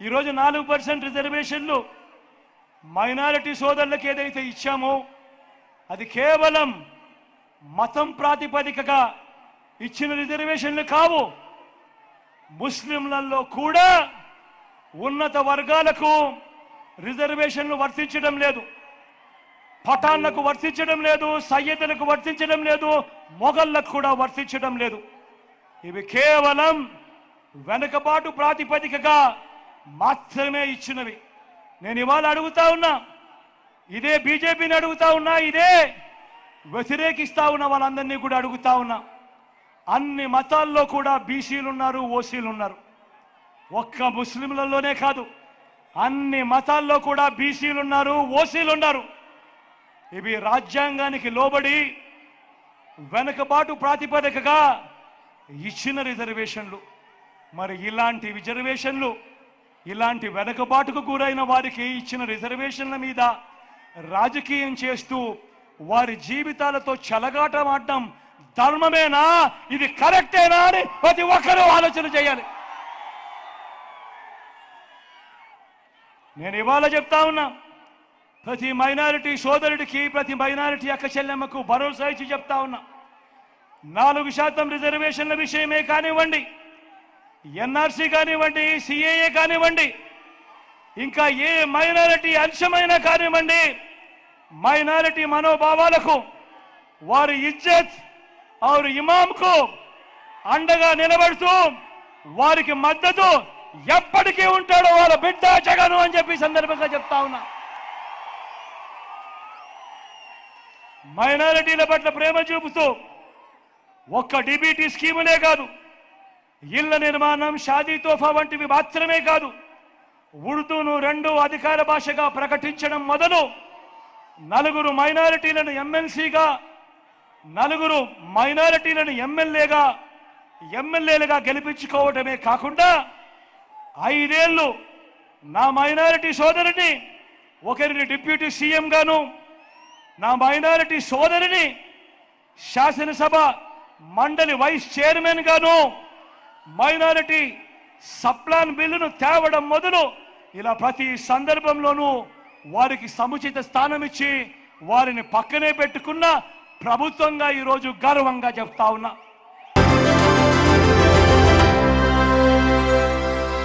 ఈరోజు నాలుగు పర్సెంట్ రిజర్వేషన్లు మైనారిటీ సోదరులకు ఏదైతే ఇచ్చామో అది కేవలం మతం ప్రాతిపదికగా ఇచ్చిన రిజర్వేషన్లు కావు. ముస్లింలలో కూడా ఉన్నత వర్గాలకు రిజర్వేషన్లు వర్తించడం లేదు. పఠాన్లకు వర్తించడం లేదు సయ్యదులకు వర్తించడం లేదు మొఘళ్ళకు కూడా వర్తించడం లేదు. ఇవి కేవలం వెనుకబాటు ప్రాతిపదికగా మాత్రమే ఇచ్చినవి. నేను ఇవాళ అడుగుతా ఉన్నా ఇదే బీజేపీని అడుగుతా ఉన్నా ఇదే వ్యతిరేకిస్తా ఉన్న వాళ్ళందరినీ కూడా అడుగుతా ఉన్నా. అన్ని మతాల్లో కూడా బీసీలు ఉన్నారు ఓసీలు ఉన్నారు ఒక్క ముస్లింలలోనే కాదు అన్ని మతాల్లో కూడా బీసీలు ఉన్నారు ఓసీలు ఉన్నారు ఇవి రాజ్యాంగానికి లోబడి వెనుకబాటు ప్రాతిపదికగా ఇచ్చిన రిజర్వేషన్లు. మరి ఇలాంటి రిజర్వేషన్లు ఇలాంటి వెనకబాటుకు గురైన వారికి ఇచ్చిన రిజర్వేషన్ల మీద రాజకీయం చేస్తూ వారి జీవితాలతో చెలగాటమాడడం ధర్మమేనా? ఇది కరెక్టేనా అని ప్రతి ఒక్కరూ ఆలోచన చేయాలి. నేను ఇవాళ చెప్తా ఉన్నా ప్రతి మైనారిటీ సోదరుడికి ప్రతి మైనారిటీ అక్క చెల్లెమ్మకు భరోసా ఇచ్చి చెప్తా ఉన్నా నాలుగు శాతం రిజర్వేషన్ల విషయమే కానివ్వండి. ఎన్ఆర్సీ కానివ్వండి సిఏఏ కానివ్వండి ఇంకా ఏ మైనారిటీ అంశమైనా కానివ్వండి మైనారిటీ మనోభావాలకు వారి ఇజ్జత్ ఆరు ఇమాంకు అండగా నిలబడుతూ వారికి మద్దతు ఎప్పటికీ ఉంటాడో వాళ్ళ బిడ్డ జగను అని చెప్పి సందర్భంగా చెప్తా ఉన్నా. మైనారిటీల పట్ల ప్రేమ చూపుతూ ఒక్క డిబిటీ స్కీములే కాదు ఇళ్ళ నిర్మాణం షాదీ తోఫా వంటివి మాత్రమే కాదు. ఉర్దూను రెండో అధికార భాషగా ప్రకటించడం మొదలు నలుగురు మైనారిటీలను ఎమ్మెల్సీగా నలుగురు మైనారిటీలను ఎమ్మెల్యేగా ఎమ్మెల్యేలుగా గెలిపించుకోవటమే కాకుండా ఐదేళ్ళు నా మైనారిటీ సోదరిని ఒకరిని డిప్యూటీ సీఎంగాను నా మైనారిటీ సోదరిని శాసనసభ మండలి వైస్ చైర్మన్గాను మైనారిటీ సప్లాన్ బిల్లును తేవడం మొదలు ఇలా ప్రతి సందర్భంలోనూ వారికి సముచిత స్థానం ఇచ్చి వారిని పక్కనే పెట్టుకున్న ప్రభుత్వంగా ఈరోజు గర్వంగా చెప్తా ఉన్నా.